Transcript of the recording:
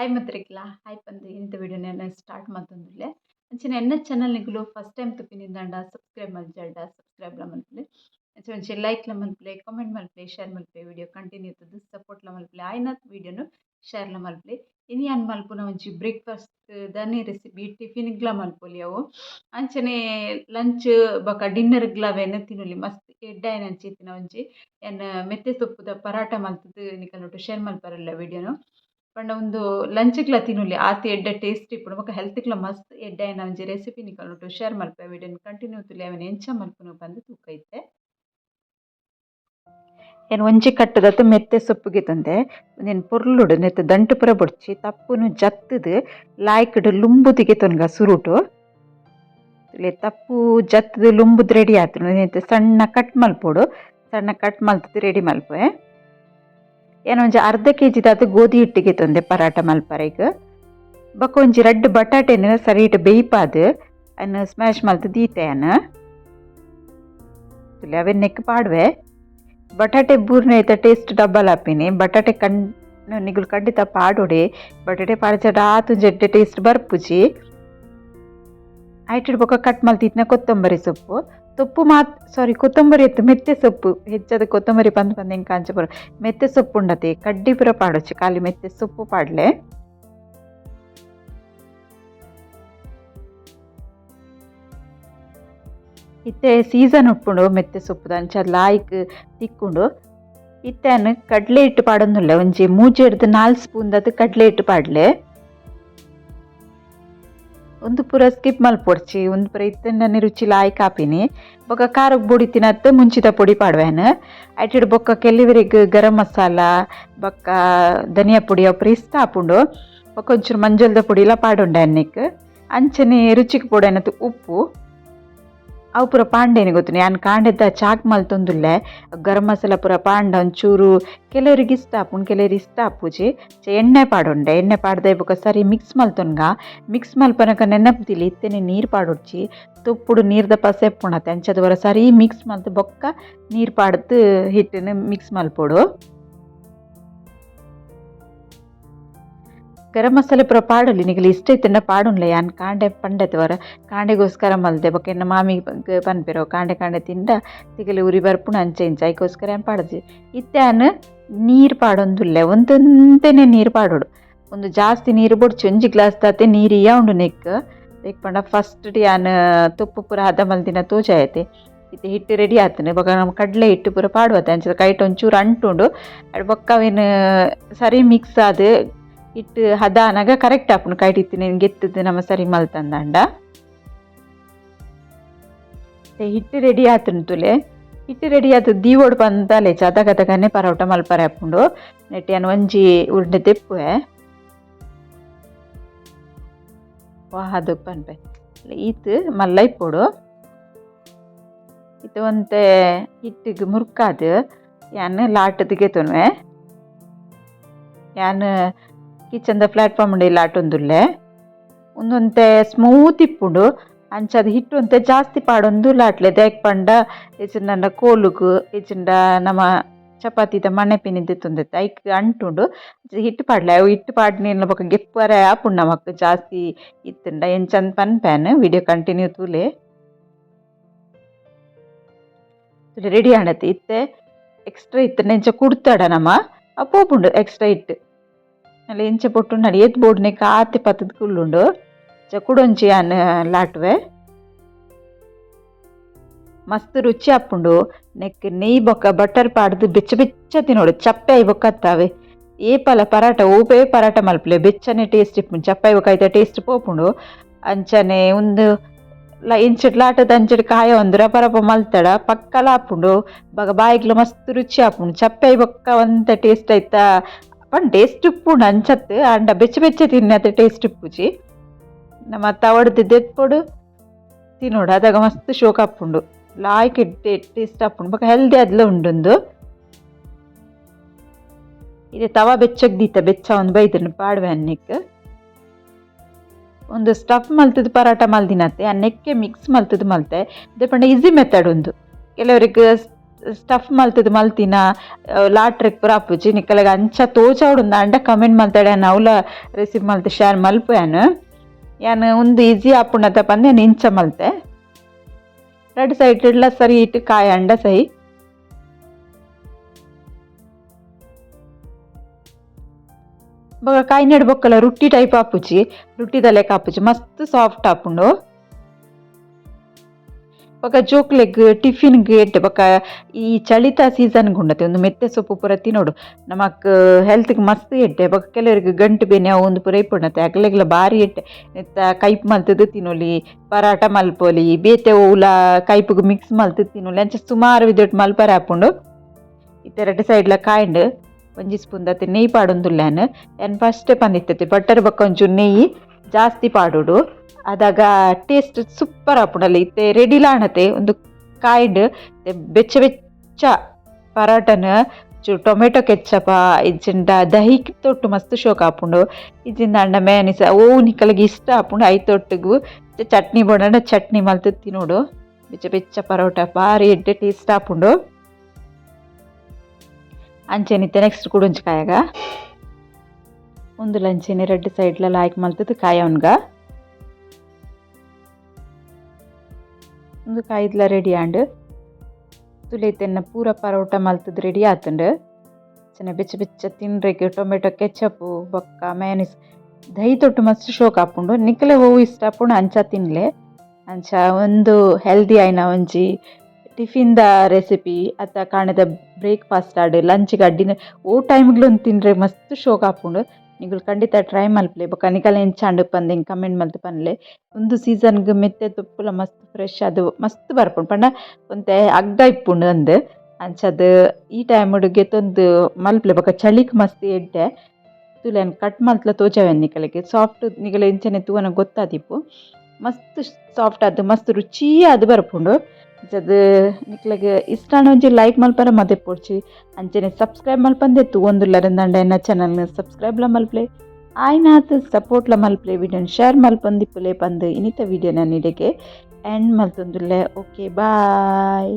Hi ಮತ್ರಿಕ್ಲ hi ಪಂದ್ ಇಂತ ವಿಡಿಯೋನೆಲ್ಲ start ಮಲ್ತೊಂದುಲ್ಲೆ ಅಂಚನೆ ಎನ್ನ ಚಾನಲ್ ನಿಗಲು ಫಸ್ಟ್ ಟೈಮ್ ತುಪ್ಪಿನಿಂದಾಂಡ ಸಬ್ಸ್ಕ್ರೈಬ್ ಮಲ್ಜಾಂಡ ಸಬ್ಸ್ಕ್ರೈಬ್ ಲ ಮಲ್ಪಲೆ. ಅಂಚೆ ಒಂಚೆ ಲೈಕ್ ಲ ಮಲ್ಪಲೆ ಕಾಮೆಂಟ್ ಮಲ್ಪಲೆ ಶೇರ್ ಮಲ್ಪಲೆ ವಿಡಿಯೋ ಕಂಟಿನ್ಯೂ ಇರ್ತದೆ ಸಪೋರ್ಟ್ ಲ ಮಲ್ಪಲೆ. ಆಯ್ನತ್ ವಿಡಿಯೋನು ಶೇರ್ ಮಲ್ಪಲೆ. ಇನಿ ಯಾನ್ ಮಲ್ಪುನ ಒಂಜಿ ಬ್ರೇಕ್ಫಾಸ್ಟ್ ದಾನೆ ರೆಸಿಪಿ ಟಿಫಿನ್ಗ್ಲ ಮಲ್ಪೊಲಿ ಅವು. ಅಂಚನೆ ಲಂಚ್ ಬೊಕ ಡಿನ್ನರ್ಗ್ಲವೆನ್ ತಿನ್ನೊಲಿ. ಮಸ್ತ್ ಎಡ್ಡೆ ಅಂಚೆ ಇತ್ತಿನ ಒಂಚಿ ಎನ್ನ ಮೆತ್ತೆ ಸೊಪ್ಪುದ ಪರಾಟ ಮಲ್ತುದು ನಿಕಲ್ನೊಟ್ಟು ಶೇರ್ ಮಲ್ಪರಲ್ಲ ವಿಡಿಯೋನು ಪಂಡ ಉಂದು ಲಂಚ್ಗ್ಲ ತಿನ್ನುಲಿ, ಆತಿ ಎಡ್ಡೆ ಟೇಸ್ಟ್ ಇಪ್ಪುಂಡು ಬೊಕ ಹೆಲ್ತ್ಗ್ಲ ಮಸ್ತ್ ಎಡ್ಡೆ ಆಯಿನ ಒಂಜಿ ರೆಸಿಪಿ ನಿಕಲ್ನೊಟ್ಟು ಶೇರ್ ಮಲ್ಪೆ ವಿಡಿಯೋನ್ ಕಂಟಿನ್ಯೂ ತೂಲೆ, ಅವೆನ್ ಎಂಚ ಮಲ್ಪುನು ಬಂದು ತೂಕ ಇತ್ತೆ ಏನು ಒಂಜಿ ಕಟ್ಟದತ್ತು ಮೆತ್ತೆ ಸೊಪ್ಪುಗೆ ತಂದೆ, ಒಂದೇನು ಪೊರ್ಲುಡು, ನೆತ್ತ ದಂಟು ಪುರ ಬೊಡ್ಚಿ, ತಪ್ಪುನು ಜತ್ತದು ಲುಂಬು ಲುಂಬುದಿಗೆ ತೊನ್ಗ ಸುರುಟು. ಇಲ್ಲಿ ತಪ್ಪು ಜತ್ತದು ಲುಂಬುದು ರೆಡಿ ಆತು ನೆತ್ತ ಸಣ್ಣ ಕಟ್ ಮಲ್ಪೊಡು, ಸಣ್ಣ ಕಟ್ ಮಲ್ತದು ರೆಡಿ ಮಲ್ಪೆ ಏನೋ ಅರ್ಧ ಕೆ ಜಿದಾದ ಗೋಧಿ ಹಿಟ್ಟಿಗೆ ತಂದೆ ಪರಾಟ ಮಲ್ಪರೆಗ್. ಬೊಕ ಒಂಜಿ ರಡ್ಡ್ ಬಟಾಟೆನ್ ಸರಿಟ್ ಬೇಯ್ಪಾದ್. ಅನ್ನ ಸ್ಮ್ಯಾಶ್ ಮಲ್ತ್ ದೀತೆ ಅನ್ನ ತುಲೆ ಅವೆನ್ ನೆಕ್ ಪಾಡ್ವೆ. ಬಟಾಟೆ ಬೂರ್ನ ಐತ ಟೇಸ್ಟ್ ಡಬ್ಬಲ್ ಆಪಿನಿ. ಬಟಾಟೆ ಕಣ್ ನಿಗುಲು ಖಂಡಿತ ಪಾಡೊಡೆ. ಬಟಾಟೆ ಪಾಡ್ಚಡ ಆತು ಜಡ್ಡೆ ಟೇಸ್ಟ್ ಬರ್ಪುಜಿ. ಐಟಿಡ್ ಬೊಕ ಕಟ್ ಮಲ್ತಿತ್ನ ಕೊತ್ತಂಬರಿ ಸೊಪ್ಪು. ಸೊಪ್ಪು ಮಾತ್ ಸಾರಿ ಕೊತ್ತಂಬರಿ ಎತ್ತು ಮೆತ್ತೆ ಸೊಪ್ಪು. ಹೆಚ್ಚದ ಕೊತ್ತಂಬರಿ ಪಂದ್ ಕಾಂಚ ಬರೋ. ಮೆತ್ತೆ ಸೊಪ್ಪು ಉಂಡತೆ, ಕಡ್ಡಿ ಪುರ ಪಾಡೋಚು, ಖಾಲಿ ಮೆತ್ತೆ ಸೊಪ್ಪು ಪಾಡ್ಲೆ. ಇತ್ತೆ ಸೀಸನ್ ಉಟ್ಕೊಂಡು ಮೆತ್ತೆ ಸೊಪ್ಪು ಅಂಚ ಲಾಯ್ಕ್ ತಿಕ್ಕುಂಡು ಇತ್ತೆನ್ ಕಡಲೆ ಹಿಟ್ಟು ಪಾಡೋದಿಲ್ಲ ಒಂಜಿ ಮೂಜಿ ಹಿಡ್ದು ನಾಲ್ಕು ಸ್ಪೂನ್ ಕಡಲೆ ಕಡ್ಲೆ ಹಿಟ್ಟು ಪಾಡ್ಲೆ. ಒಂದು ಪೂರ ಸ್ಕಿಪ್ ಮಲ್ಪೊಡ್ಚಿ ಒಂದು ಪೂರ ಇತ್ತಂಡನೆ ರುಚಿ ಲಾಯ್ಕ್ ಆಪಿನಿ ಬೊಕ ಖಾರಕ್ಕೆ ಪುಡಿ ತಿನ್ನತ್ತೆ ಮುಂಚಿತ ಪುಡಿ ಪಾಡ್ವೆನ್. ಐಟಿಡ್ ಬೊಕ್ಕ ಕೆಲವರಿಗೆ ಗರಂ ಮಸಾಲ, ಬೊಕ್ಕ ಧನಿಯಾ ಪುಡಿ ಒಬ್ಬರು ಇಷ್ಟ ಆಪುಂಡು. ಬೊಕ್ಕ ಒಂಚೂರು ಮಂಜಲ್ದ ಪುಡಿಲ ಪಾಡುಂಡೆ ಅನ್ನಕ್ಕೆ ಅಂಚನೆ ರುಚಿಗೆ ಪೊಡೆನತ್ ಉಪ್ಪು. ಅವು ಪೂರ ಪಾಂಡೇನೆ ಗೊತ್ತು. ನಾನು ಕಾಂಡೆದ ಚಾಕ್ ಮಲ್ತೊಂದುಲ್ಲೆ ಗರಂ ಮಸಾಲ ಪೂರ ಪಾಂಡ, ಒಂಚೂರು ಕೆಲವರಿಗೆ ಇಷ್ಟ ಆಪುಂಡು ಕೆಲವರಿಗೆ ಇಷ್ಟ ಆಪುಜಿ ಎಣ್ಣೆ ಪಾಡುಂಡೆ, ಎಣ್ಣೆ ಪಾಡ್ದೆ ಬೊಕ ಸರಿ ಮಿಕ್ಸ್ ಮಲ್ತೊನ್ಗ ಮಿಕ್ಸ್ ಮಲ್ಪನಕ ನೆನಪುದಿಲ್ಲ, ಇತ್ತೆನೆ ನೀರು ಪಾಡುಡ್ಚಿ ತುಪ್ಪುಡು ನೀರ್ದ ಪಸೆಪ್ಪುಣ ತೆಂಚದ ವರ ಸರಿ ಮಿಕ್ಸ್ ಮಲ್ತ್ ಬೊಕ್ಕ ನೀರು ಪಾಡ್ದು ಹಿಟ್ಟನ್ನು ಮಿಕ್ಸ್ ಮಲ್ಪೊಡು ಗರಂ ಮಸಾಲೆ ಪೂರ ಪಾಡೊಲಿ ನಿಗಲು ಇಷ್ಟ ಇತ್ತಂಡ ಪಾಡುನ್ಲೆ? ಯಾನ್ ಕಾಂಡೆ ಪಂಡೆ ವರ. ಕಾಂಡೆಗೋಸ್ಕರ ಮಲ್ದೆ. ಬೊಕ ಎನ್ನ ಮಾಮಿ ಪನ್ಪೆರವು ಕಾಂಡೆ ಕಾಂಡೆ ತಿಂಡ ತಿಗಲು ಉರಿ ಬರ್ಪುಣ ಅಂಚೆ ಇಂಚ. ಐಕೋಸ್ಕರ ಏನು ಪಾಡ್ದು? ಇತ್ತ್ಯಾನ್ ನೀರು ಪಾಡೊಂದುಲ್ಲೆ. ಒಂದೊಂತೆನೆ ನೀರು ಪಾಡೋಡು. ಒಂದು ಜಾಸ್ತಿ ನೀರು ಬೊಡ್ಚಿ ಒಂಜಿ ಗ್ಲಾಸ್ ದಾತೆ, ನೀರು ಇಯ ಉಂಡು ನೆಕ್. ದೇಕ್ ಪಂಡ ಫಸ್ಟ್ ಯಾನ್ ತುಪ್ಪು ಪೂರ ಹದ ಮಲ್ದಿನ ತೋಜಾಯತೆ ಇತ್ತೆ ಹಿಟ್ಟು ರೆಡಿ ಆತನೆ. ಬೊಕ ನಮ್ಮ ಕಡ್ಲೆ ಹಿಟ್ಟು ಪೂರ ಪಾಡುವತ್ತೆ ಅಂಚದ ಕೈಟ್ ಒಂಚೂರು ಅಂಟುಂಡು. ಅಡ್ ಬೊಕ್ಕ ಸರಿ ಮಿಕ್ಸ್ ಆದ್ ಇಟ್ಟು ಹದ ಅನಗ ಕರೆಕ್ಟ್ ಆಪುಂಡು ಕೈಟ್ ನೀನು ಗೆತ್ತದ್ದು ನಮ್ಮ ಸರಿ ಮಲ್ತಂದಾಂಡ ಹಿಟ್ಟು ರೆಡಿ ಆತುಂಡು ತುಲೆ. ಹಿಟ್ಟು ರೆಡಿ ಆತು, ದೀವೋಡು ಪಂತಾಲೆ ಚದ ಗದಗನೆ ಪರೋಟ ಮಲ್ಪರೆ ಹಾಕೊಂಡು ನೆಟ್ಟಿ ಅನ್ ಒಂಜಿ ತೆಪ್ಪು ತೆಪ್ಪುವೆ. ವಾ ಅದಕ್ಕೆ ಪನ್ಪೆ ಈತು ಮಲ್ಲ ಇಪ್ಪೊಡು ಇದು ಒಂತೆ ಹಿಟ್ಟಿಗೆ ಮುರ್ಕಾದು, ಯಾನ್ ಲಾಟದಿಗೆ ತೊನ್ವೆ. ಯಾನ್ ಕಿಚನ್ದ ಪ್ಲಾಟ್ಫಾರ್ಮ್ ಉಂಡು ಲಾಟೊಂದುಲ್ಲೆ ಉಂದೊಂತೆ ಸ್ಮೂತ್ ಇಪ್ಪುಂಡು ಅಂಚದ ಹಿಟ್ಟು ಒಂತೆ ಜಾಸ್ತಿ ಪಾಡೊಂದು ಲಾಟ್ಲೆ ದೇಕ್ ಪಂಡ ಹೆಚ್ಚಿನ ಕೋಲುಗು ಇಜಿಂಡ ನಮ್ಮ ಚಪಾತಿದ ಮಣೆ ಪಿನಿದ್ದು ತುಂದತ್ತೆ ಐಕ್ ಅಂಟುಂಡು ಹಿಟ್ಟು ಪಾಡ್ಲೆ. ಅವು ಹಿಟ್ಟು ಪಾಡ್ನಿಲ್ಲ ಬೊಕ ಗೆಪ್ಪರೆ ಆಪುಂಡು ನಮಕ್ ಜಾಸ್ತಿ ಇತ್ತಂಡ. ಪನ್ ಪ್ಯಾನ್? ವಿಡಿಯೋ ಕಂಟಿನ್ಯೂ ತೂಲೆ. ರೆಡಿ ಆಂಡತೆ ಇತ್ತೆ, ಎಕ್ಸ್ಟ್ರಾ ಇತ್ತು. ಎಂಚ ಕುಡ್ತಾಡ ನಮ್ಮ ಅಪ್ಪೋಪುಂಡು ಎಕ್ಸ್ಟ್ರಾ ಇಟ್ಟು ಅಲ್ಲ ಎಂಚ ಪೊಟ್ಟುಂಡು ಅಡಿ ಏತ್ ಬೋಡ್ನೆ ಕಾತೆ ಪತ್ತದ ಕುಲ್ಲುಂಡು ಕುಡೊಂಚಿ ಯಾನ್ ಲಾಟ್ವೆ ಮಸ್ತ್ ರುಚಿ ಆಪುಂಡು ನೆಕ್ ನೆಯ್ ಬೊಕ್ಕ ಬಟರ್ ಪಾಡ್ದು ಬೆಚ್ಚ ಬೆಚ್ಚ ತಿನ್ನೋಡು ಚಪ್ಪೆ ಐ ಬೊಕ್ಕತ್ತಾವೆ ಏಪಲ ಪರಾಟ ಓಪೇ ಪರಾಟ ಮಲ್ಪಲೆ ಬೆಚ್ಚನೆ ಟೇಸ್ಟ್ ಇಪ್ಪುಂಡು ಚಪ್ಪೆ ಐ ಬೊಕ್ಕ ಟೇಸ್ಟ್ ಪೋಪುಂಡು ಅಂಚನೆ ಉಂದು ಲ ಇಂಚಟ್ ಲಾಟದ ಅಂಚಟ್ ಕಾಯ ಒಂದು ರಪ ರಪ ಮಲ್ತಡ ಪಕ್ಕಲ ಆಪುಂಡು ಬಗ ಬಾಯಿಗ್ಲ ಮಸ್ತ್ ರುಚಿ ಆಪುಂಡು ಚಪ್ಪೆ ಐ ಬೊಕ್ಕ ಒಂತ ಟೇಸ್ಟ್ ಐತ ಪಂಡ್ ಟೇಸ್ಟ್ ಇಪ್ಪುಂಡು ಅಂಚತ್ ಅಂಡ ಬೆಚ್ಚ ಬೆಚ್ಚ ತಿನ್ನತ್ತೆ ಟೇಸ್ಟ್ ಇಪ್ಪುಜಿ ನಮ್ಮ ತವಡ್ದು ದೆಪ್ಪೊಡು ತಿನ್ನೋಡು. ಅದಾಗ ಮಸ್ತ್ ಶೋಕ್ ಆಪುಂಡು ಲಾಯ್ಕ್ ಟೇಸ್ಟ್ ಆಪುಂಡು ಬೊಕ ಹೆಲ್ದಿ ಅದ್ಲ ಉಂಡೊಂದು. ಇದೆ ತವ ಬೆಚ್ಚಗೆ ದೀತ, ಬೆಚ್ಚ ಒಂದು ಬೈದನು ಪಾಡ್ವೆ ಅನ್ನಕ್ಕೆ ಒಂದು ಸ್ಟಫ್ ಮಲ್ತದ ಪರಾಟ ಮಲ್ದಿನತ್ತೆ ಅನ್ನಕ್ಕೆ ಮಿಕ್ಸ್ ಮಲ್ತದ ಮಲ್ತೆ. ಪಂಡ ಈಸಿ ಮೆಥಡ್ ಒಂದು ಕೆಲವರಿಗೆ ಸ್ಟಫ್ ಮಲ್ತದ ಮಲ್ತಿನ ಲಾಟ್ರಿಕ್ ಪೂರ ಆಪುಜಿ ನಿಕ್ಕಲೆಗ್ ಅಂಚ ತೋಜಾವಡುಂದ ಅಂಡ ಕಮೆಂಟ್ ಮಲ್ತಾಡೆ ಅವಲ ರೆಸಿಪಿ ಮಲ್ತ್ ಶೇರ್ ಮಲ್ಪುಯಾನು ಯಾನ್ ಉಂದು ಈಸಿ ಆಪುಂಡತ ಪಂದ್ ಯಾನ್ ಇಂಚ ಮಲ್ತೆ ಎರಡು ಸೈಡ್ ಇಡ್ಲ ಸರಿ ಇಟ್ಟು ಕಾಯ ಅಂಡ ಸೈ ಬೊಕ ಕಾಯಿನೆಡ್ ಬೊಕ್ಕಲ ರೊಟ್ಟಿ ಟೈಪ್ ಆಪುಜಿ ರೊಟ್ಟಿದ ಲೆಕ್ಕ ಆಪುಜಿ ಮಸ್ತ್ ಸಾಫ್ಟ್ ಆಪುಂಡು ಬೊಕ ಜೋಕ್ಲೆಗ್ ಟಿಫಿನ್ ಎಡ್ಡೆ ಬೊಕ ಈ ಚಳಿತ ಸೀಸನ್ ಗುಂಡತೆ ಒಂದು ಮೆತ್ತೆ ಸೊಪ್ಪು ಪೂರ ತಿನ್ನೋಡು ನಮಕ್ ಹೆಲ್ತ್ಗ್ ಮಸ್ತ್ ಎಡ್ಡೆ ಬೊಕ ಕೆಲವರಿಗೆ ಗಂಟು ಬೇನೆ ಅವು ಒಂದು ಪೂರ ಇಪ್ಪುಂಡತೆ ಅಕ್ಲೆಗ್ಲ ಬಾರಿ ಎಡ್ಡೆ ನೆತ್ತ ಕೈಪ್ ಮಲ್ತದು ತಿನ್ನೋಲಿ ಪರಾಟ ಮಲ್ಪೊಲಿ, ಬೇತೆ ಉಲ ಕೈಪುಗ್ ಮಿಕ್ಸ್ ಮಲ್ತದು ತಿನ್ನೋಲಿ, ಅಂಚ ಸುಮಾರು ವಿಧಟ್ ಮಲ್ಪರ ಆಪುಂಡು ಇತ್ತೆ ರಡ್ಡ್ ಸೈಡ್ಲ ಕಾಯಿಂಡ್. ಒಂಜಿ ಸ್ಪೂನ್ ದತ್ತೆ ನೆಯ್ ಪಾಡೊಂದುಲ್ಲೇನ್ ಎನ್ ಫಸ್ಟ್ ಪಂದಿತ್ತತೆ ಬಟರ್ ಬೊಕ್ಕ ಒಂಚೂರು ನೆಯ್ಯಿ. ಜಾಸ್ತಿ ಪಾಡುಡು. ಅದಾಗ ಟೇಸ್ಟ್ ಸೂಪರ್ ಆಪುಂಡಲ್ಲ ಇತ್ತೆ ರೆಡಿಲಾಣತೆ ಒಂದು ಕಾಯ್ಡ್ ಬೆಚ್ಚ ಬೆಚ್ಚ ಪರಾಟನ ಚೂರು ಟೊಮೆಟೊ ಕೆಚ್ಚಪ ಇಜ್ಜಿಂಡ ದಹಿ ತೊಟ್ಟು ಮಸ್ತ್ ಶೋಕ ಆಪುಂಡು ಇಜ್ಜಿಂದ ಅಂಡ ಮೇನಿಸ ಓ ನಿಕ್ಕಲಿಗೆ ಇಷ್ಟ ಆಪುಂಡು ಐ ತೊಟ್ಟಿಗೂ ಚಟ್ನಿ ಬೋಡಂಡ ಚಟ್ನಿ ಮಲ್ತು ತಿನ್ನೋಡು ಬೆಚ್ಚ ಬೆಚ್ಚ ಪರೋಟ ಬಾರಿ ಎಡ್ಡೆ ಟೇಸ್ಟ್ ಆಪುಂಡು ಅಂಚೆನಿತ್ತೆ ನೆಕ್ಸ್ಟ್ ಕುಡುಂಚು ಕಾಯಾಗ ಒಂದು ಲಂಚಿನ ಎರಡು ಸೈಡ್ಲ ಲಾಯ್ಕ್ ಮಲ್ತದ್ದು ಕಾಯವನ್ಗ ಒಂದು ಕಾಯಿದ್ಲ ರೆಡಿ ಆಂಡ್ ತುಲೈತೆನ್ನ ಪೂರ ಪರೋಟ ಮಲ್ತದ ರೆಡಿ ಆತಂಡು. ಚೆನ್ನ ಬೆಚ್ಚ ಬೆಚ್ಚ ತಿನ್ರಿಗೆ ಟೊಮೆಟೊ ಕೆಚ್ಚಪ್ಪು ಬೊಕ್ಕ ಮ್ಯಾನಿಸ್ ದಹಿ ತೊಟ್ಟು ಮಸ್ತ್ ಶೋಕ್ ಆಪುಂಡು. ನಿಕ್ಲೆ ಹೂವು ಇಷ್ಟ ಆಪುಂಡು, ಅಂಚ ತಿನ್ಲೆ. ಅಂಚ ಒಂದು ಹೆಲ್ದಿ ಆಯ್ನ ಒಂಜಿ ಟಿಫಿನ್ದ ರೆಸಿಪಿ ಅತ್ತ ಕಾಣದ ಬ್ರೇಕ್ಫಾಸ್ಟ್ ಆಡ್ ಲಂಚ್ಗೆ ಅಡ್ಡಿನ ಓ ಟೈಮ್ಗಳು ತಿನ್ರೆ ಮಸ್ತ್ ಶೋಕ್ ಆಪುಂಡು. ನಿಗುಲು ಖಂಡಿತ ಟ್ರೈ ಮಲ್ಪಲೆ. ಬೊಕ ನಿಕಲ್ ಎಂಚಾಂಡ್ ಪಂದ್, ಹಿಂಗೆ ಕಮೆಂಟ್ ಮಲ್ತ್ ಪನ್ಲೆ. ಒಂದು ಸೀಸನ್ಗೆ ಮೆತ್ತೆ ತುಪ್ಪುಲ ಮಸ್ತ್ ಫ್ರೆಶ್ ಅದು ಮಸ್ತ್ ಬರ್ಪುಂಡು. ಪಂಡ ಒಂತೆ ಅಗ್ಗ ಇಪ್ಪುಂಡು ಅಂದ್. ಅಂಚದ್ ಈ ಟೈಮ್ ಗೆತ್ತೊಂದು ಮಲ್ಪಲೆ. ಬೊಕ ಚಳಿಕ್ ಮಸ್ತ್ ಎಡ್ಡೆ. ತುಲೆನ್ ಕಟ್ ಮಲ್ತ್ಲ ತೋಜಾವೆನ್ ನಿಕಲಿಗೆ. ಸಾಫ್ಟ್ ನಿಗಲ ಇಂಚನೆ ತೂವನ ಗೊತ್ತಾದಿಪ್ಪು. ಮಸ್ತ್ ಸಾಫ್ಟ್ ಆದ್ ಮಸ್ತ್ ರುಚಿ ಅದು ಬರ್ಪುಂಡು. ಅಂಚದ್ ನಿಕ್ಲೆಗ್ ಇಷ್ಟ ಒಂಜಿ ಲೈಕ್ ಮಲ್ಪರ ಮದೆ ಪೋಡ್ಚಿ. ಅಂಚನೆ ಸಬ್ಸ್ಕ್ರೈಬ್ ಮಲ್ಪಂದೆ ತೂವೊಂದುಲ್ಲರಂದಂಡ ಎನ್ನ ಚಾನಲ್ನ ಸಬ್ಸ್ಕ್ರೈಬ್ಲ ಮಲ್ಪಲೆ. ಆಯ್ನಾತ್ ಸಪೋರ್ಟ್ಲ ಮಲ್ಪಲೆ ವಿಡಿಯೋನ ಶೇರ್ ಮಲ್ಪಂದಿಪ್ಪುಲೆ ಪಂದ್ ಇನಿತ ವಿಡಿಯೋನ ನಿಡೆಗೆ. ಎಂಡ್ ಮಲ್ತೊಂದುಲ್ಲೆ. Okay bye